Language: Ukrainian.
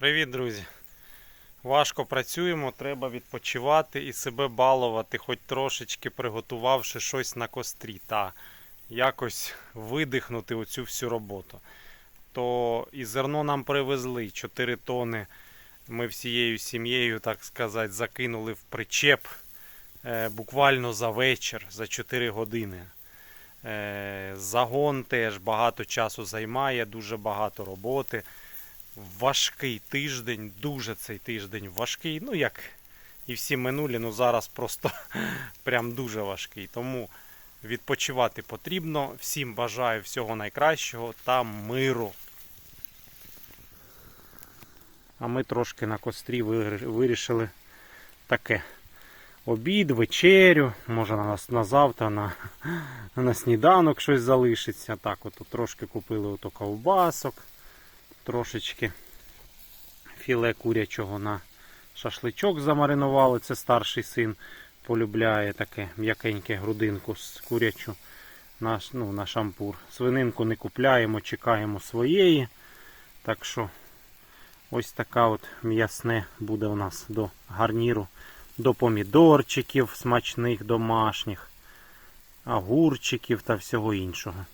Привіт, друзі! Важко працюємо, треба відпочивати і себе балувати, хоч трошечки приготувавши щось на кострі та якось видихнути оцю всю роботу. То і зерно нам привезли 4 тони. Ми всією сім'єю, так сказати, закинули в причеп е, буквально за вечір, за 4 години. Е, Загон теж багато часу займає, дуже багато роботи важкий тиждень, дуже цей тиждень важкий. Ну, як і всі минулі, ну зараз просто прям дуже важкий. Тому відпочивати потрібно. Всім бажаю всього найкращого та миру. А ми трошки на кострі вирішили таке. Обід, вечерю, може на, нас- на завтра, на, на сніданок щось залишиться. Так, от трошки купили ото ковбасок трошечки філе курячого на шашличок замаринували. Це старший син полюбляє таке м'якеньке грудинку з курячу на, ну, на шампур. Свининку не купляємо, чекаємо своєї. Так що ось така от м'ясне буде у нас до гарніру, до помідорчиків смачних домашніх, огурчиків та всього іншого.